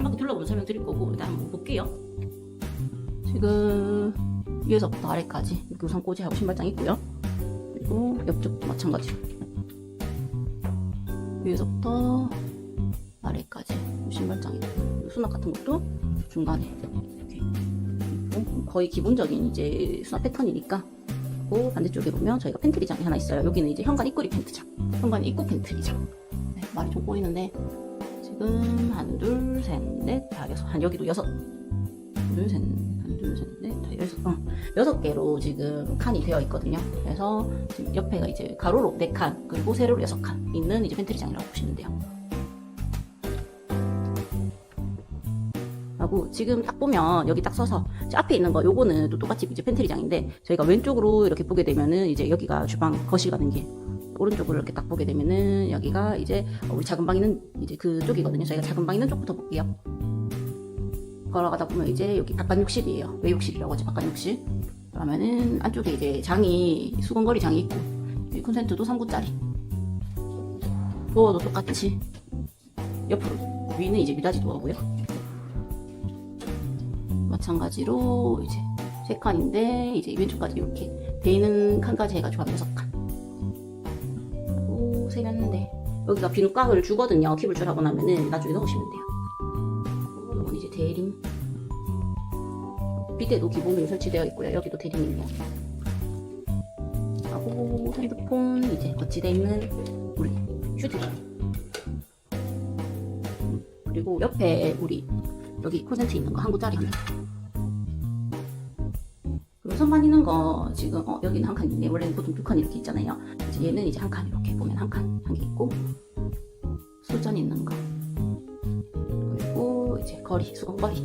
한 바퀴 둘러보면 설명드릴 거고 일단 한번 볼게요. 지금 위에서부터 아래까지 우선 꼬지하고 신발장 있고요. 그리고 옆쪽도 마찬가지로 위에서부터 아래까지 신발장 있고 수납 같은 것도 중간에 이렇게 있고 거의 기본적인 이제 수납 패턴이니까 그리고 반대쪽에 보면 저희가 팬트리장이 하나 있어요. 여기는 이제 현관 입구리 팬트장, 현관 입구 팬트리장. 네, 말이 좀 꼬이는데 지금 한, 둘, 셋, 넷, 다 여섯, 한 여기도 여섯, 둘, 셋, 한, 둘, 셋, 넷, 다 여섯, 어, 여섯 개로 지금 칸이 되어 있거든요. 그래서 지금 옆에가 이제 가로로 네 칸, 그리고 세로로 여섯 칸 있는 이제 팬트리장이라고 보시면 돼요. 하고 지금 딱 보면 여기 딱 서서 저 앞에 있는 거 요거는 또 똑같이 이제 팬트리장인데 저희가 왼쪽으로 이렇게 보게 되면은 이제 여기가 주방 거실 가는 길 오른쪽으로 이렇게 딱 보게 되면은 여기가 이제 우리 작은 방 있는 이제 그쪽이거든요. 저희가 작은 방 있는 쪽부터 볼게요. 걸어가다 보면 이제 여기 바깥 욕실이에요. 외욕실이라고 하지 바깥 욕실. 그러면은 안쪽에 이제 장이 수건거리 장이 있고 이 콘센트도 3구짜리. 도어도 똑같이 옆으로 위는 이제 미닫이 도어고요. 마찬가지로 이제 세 칸인데 이제 왼쪽까지 이렇게 돼 있는 칸까지 해가지고 한 여섯 칸. 오 세렸는데 여기가 비누깡을 주거든요. 킵을 줄하고 나면은 나중에 넣으시면 돼요. 이건 이제 대림. 비대도 기본으로 설치되어 있고요. 여기도 대림이네요. 하고 핸드폰 이제 거치되어 있는 우리 휴대폰. 그리고 옆에 우리 여기 콘센트 있는 거 한 구짜리 하나. 선반 있는 거 지금 어, 여기는 한 칸 있네. 원래는 보통 두 칸 이렇게 있잖아요. 이제 얘는 이제 한 칸 이렇게 보면 한 칸 한 개 있고 수전 있는 거 그리고 이제 거리 수건거리